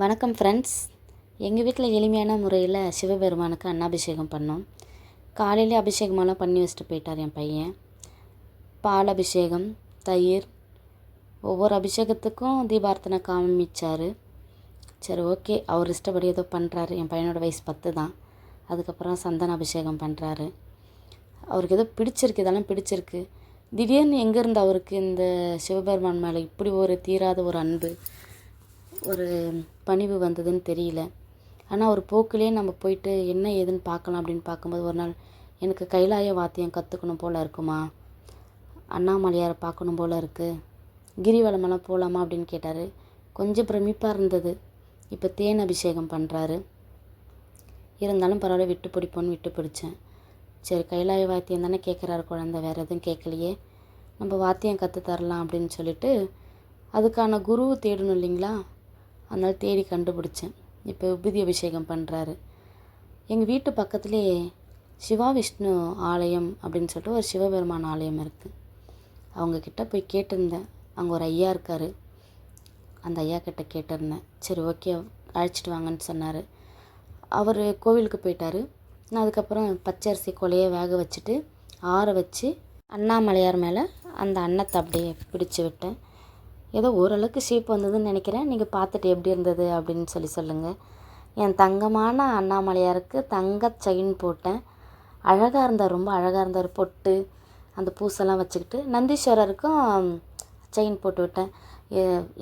வணக்கம் ஃப்ரெண்ட்ஸ் எங்கள் வீட்டில் எளிமையான முறையில் சிவபெருமானுக்கு அன்னாபிஷேகம் பண்ணோம். காலையிலே அபிஷேகமெல்லாம் பண்ணி வச்சுட்டு போயிட்டார் என் பையன். பால் அபிஷேகம் தயிர் ஒவ்வொரு அபிஷேகத்துக்கும் தீபார்த்தனை காமிச்சார். சரி ஓகே அவர் இஷ்டப்படி ஏதோ பண்ணுறாரு என் பையனோட வயசு பத்து தான். அதுக்கப்புறம் சந்தன அபிஷேகம் பண்ணுறாரு அவருக்கு ஏதோ பிடிச்சிருக்கு இதெல்லாம் பிடிச்சிருக்கு. திடீர்னு எங்கேருந்து அவருக்கு இந்த சிவபெருமான் மேலே இப்படி ஒரு தீராத ஒரு அன்பு ஒரு பணிவு வந்ததுன்னு தெரியல. ஆனால் ஒரு போக்கிலே நம்ம போயிட்டு என்ன ஏதுன்னு பார்க்கலாம் அப்படின்னு பார்க்கும்போது ஒரு நாள் எனக்கு கைலாய வாத்தியம் கற்றுக்கணும் போல் இருக்குமா? அண்ணாமலையாரை பார்க்கணும் போல் இருக்குது கிரிவலமெல்லாம் போகலாமா அப்படின்னு கேட்டார். கொஞ்சம் பிரமிப்பாக இருந்தது. இப்போ தேன் அபிஷேகம் பண்ணுறாரு இருந்தாலும் பரவாயில்ல விட்டு பிடிப்போன்னு விட்டு பிடிச்சேன். சரி கைலாய வாத்தியம் தானே கேட்குறாரு குழந்த வேறு எதுவும் கேட்கலையே நம்ம வாத்தியம் கற்று தரலாம் அப்படின்னு சொல்லிட்டு அதுக்கான குரு தேடணும் இல்லைங்களா? அதனால் தேடி கண்டுபிடிச்சேன். இப்போ விபூதி அபிஷேகம் பண்ணுறாரு எங்கள் வீட்டு பக்கத்துலேயே சிவா விஷ்ணு ஆலயம் அப்படின்னு சொல்லிட்டு ஒரு சிவபெருமான் ஆலயம் இருக்குது அவங்கக்கிட்ட போய் கேட்டிருந்தேன். அங்கே ஒரு ஐயா இருக்கார். அந்த ஐயா கிட்ட கேட்டிருந்தேன். சரி ஓகே அழைச்சிட்டு வாங்கன்னு சொன்னார். அவர் கோவிலுக்கு போயிட்டார். நான் அதுக்கப்புறம் பச்சரிசி கொலையை வேக வச்சுட்டு ஆற வச்சு அண்ணாமலையார் மேலே அந்த அன்னத்தை அப்படியே பிடிச்சி விட்டேன். ஏதோ ஓரளவுக்கு ஷேப் வந்ததுன்னு நினைக்கிறேன். நீங்கள் பார்த்துட்டு எப்படி இருந்தது அப்படின்னு சொல்லி சொல்லுங்கள் என் தங்கமான அண்ணாமலையாருக்கு தங்க செயின் போட்டேன். அழகாக இருந்தார் ரொம்ப அழகாக இருந்தார். பொட்டு அந்த பூசெல்லாம் வச்சுக்கிட்டு நந்தீஸ்வரருக்கும் செயின் போட்டு விட்டேன்.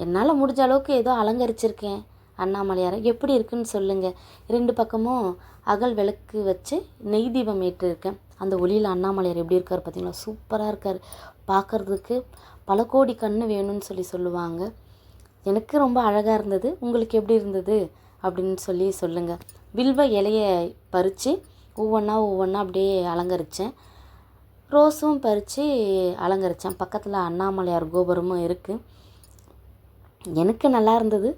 என்னால் முடிஞ்ச அளவுக்கு ஏதோ அலங்கரிச்சிருக்கேன் அண்ணாமலையாரை. எப்படி இருக்குன்னு சொல்லுங்கள் ரெண்டு பக்கமும் அகல் விளக்கு வச்சு நெய் தீபம் ஏற்றிருக்கேன். அந்த ஒளியில் அண்ணாமலையார் எப்படி இருக்கார் பார்த்தீங்களா? சூப்பராக இருக்கார். பார்க்குறதுக்கு பல கோடி கண் வேணும்னு சொல்லி சொல்லுவாங்க. எனக்கு ரொம்ப அழகாக இருந்தது. உங்களுக்கு எப்படி இருந்தது? அப்படின்னு சொல்லி சொல்லுங்கள் வில்வ இலையை பறித்து ஒவ்வொன்றா ஒவ்வொன்றா அப்படியே அலங்கரித்தேன் ரோஸும் பறித்து அலங்கரித்தேன் பக்கத்தில் அண்ணாமலையார் கோபுரமும் இருக்குது எனக்கு நல்லா இருந்தது.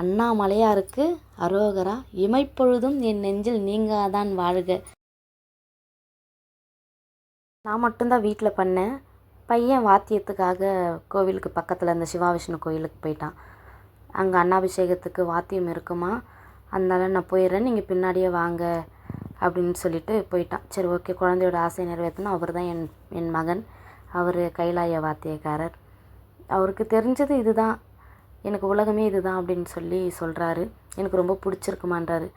அண்ணாமலையாருக்கு அரோகரா இமைப்பொழுதும் என் நெஞ்சில் நீங்காதான் வாழ்க. நான் மட்டும்தான் வீட்டில் பண்ணேன். பையன் வாத்தியத்துக்காக கோவிலுக்கு பக்கத்தில் இந்த சிவா விஷ்ணு கோயிலுக்கு போயிட்டான். அங்கே அன்னாபிஷேகத்துக்கு வாத்தியம் இருக்குமா? அதனால் நான் போயிடுறேன். நீங்கள் பின்னாடியே வாங்க அப்படின்னு சொல்லிட்டு போயிட்டான். சரி ஓகே. குழந்தையோட ஆசையை நிறைவேற்றணும் அவர் தான் என் என் மகன். அவர் கைலாய வாத்தியக்காரர். அவருக்கு தெரிஞ்சது இதுதான். எனக்கு உலகமே இதுதான் அப்படின்னு சொல்லி சொல்கிறாரு எனக்கு ரொம்ப பிடிச்சிருக்குமான்றாரு.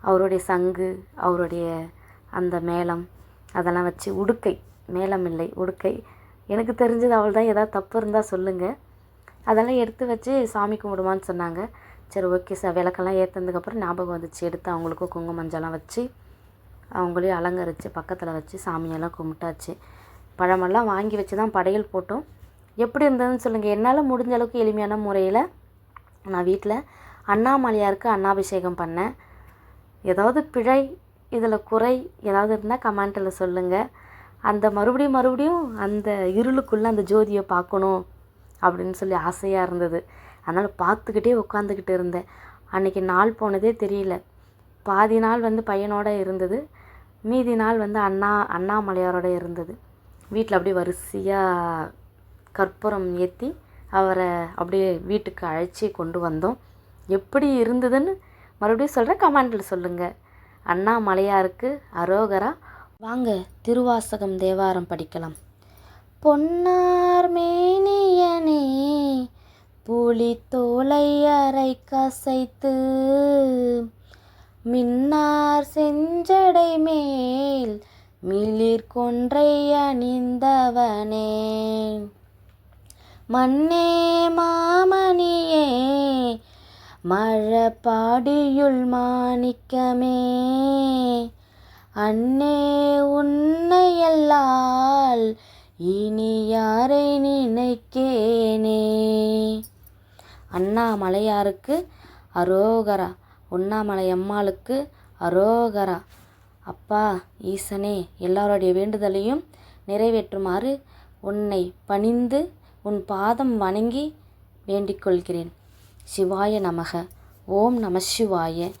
அவருடைய சங்கு அவருடைய அந்த மேளம் அதெல்லாம் வச்சு உடுக்கை மேளமில்லை உடுக்கை. எனக்கு தெரிஞ்சது அவள் தான் ஏதாவது தப்பு இருந்தால் சொல்லுங்கள் அதெல்லாம் எடுத்து வச்சு சாமி கும்பிடுமான்னு சொன்னாங்க. சரி ஓகே சார். விளக்கெல்லாம் ஏற்றுனதுக்கப்புறம் ஞாபகம் வந்துச்சு. எடுத்து அவங்களுக்கும் குங்கும மஞ்சள்லாம் வச்சு அவங்களையும் அலங்கரித்து பக்கத்தில் வச்சு சாமியெல்லாம் கும்பிட்டாச்சு. பழமெல்லாம் வாங்கி வச்சு தான் படையல் போட்டோம். எப்படி இருந்ததுன்னு சொல்லுங்கள் என்னால் முடிஞ்ச அளவுக்கு எளிமையான முறையில் நான் வீட்டில் அண்ணாமலையாருக்கு அண்ணாபிஷேகம் பண்ணேன். ஏதாவது பிழை இதில் குறை ஏதாவது இருந்தால் கமெண்ட்டில் சொல்லுங்கள். அந்த மறுபடியும் மறுபடியும் அந்த இருளுக்குள்ளே அந்த ஜோதியை பார்க்கணும் அப்படின்னு சொல்லி ஆசையாக இருந்தது. அதனால் பார்த்துக்கிட்டே உட்காந்துக்கிட்டு இருந்தேன். அன்றைக்கி நாள் போனதே தெரியல. பாதி நாள் வந்து பையனோட இருந்தது. மீதி நாள் வந்து அண்ணா அண்ணாமலையாரோட இருந்தது. வீட்டில் அப்படியே வரிசையாக கற்பூரம் ஏற்றி அவரை அப்படியே வீட்டுக்கு அழைச்சி கொண்டு வந்தோம். எப்படி இருந்ததுன்னு மறுபடியும் சொல்கிறேன் கமெண்டில் சொல்லுங்கள். அண்ணாமலையாருக்கு அரோகரா. வாங்க திருவாசகம் தேவாரம் படிக்கலாம். பொன்னார் மேனியனே புலி தோலை அரை கசைத்து மின்னார் செஞ்சடை மேல் மிளிர் கொன்றை அணிந்தவனே. மண்ணே மாமணியே மழப்பாடியுள் மாணிக்கமே அன்னே உன்னையல்லால் இனி யாரை நினைக்கேனே. அண்ணாமலையாருக்கு அரோகரா உண்ணாமலை அம்மாளுக்கு அரோகரா. அப்பா ஈசனே எல்லாருடைய வேண்டுதலையும் நிறைவேற்றுமாறு உன்னை பணிந்து உன் பாதம் வணங்கி வேண்டிக் கொள்கிறேன் சிவாய நமக. ஓம் நம சிவாய.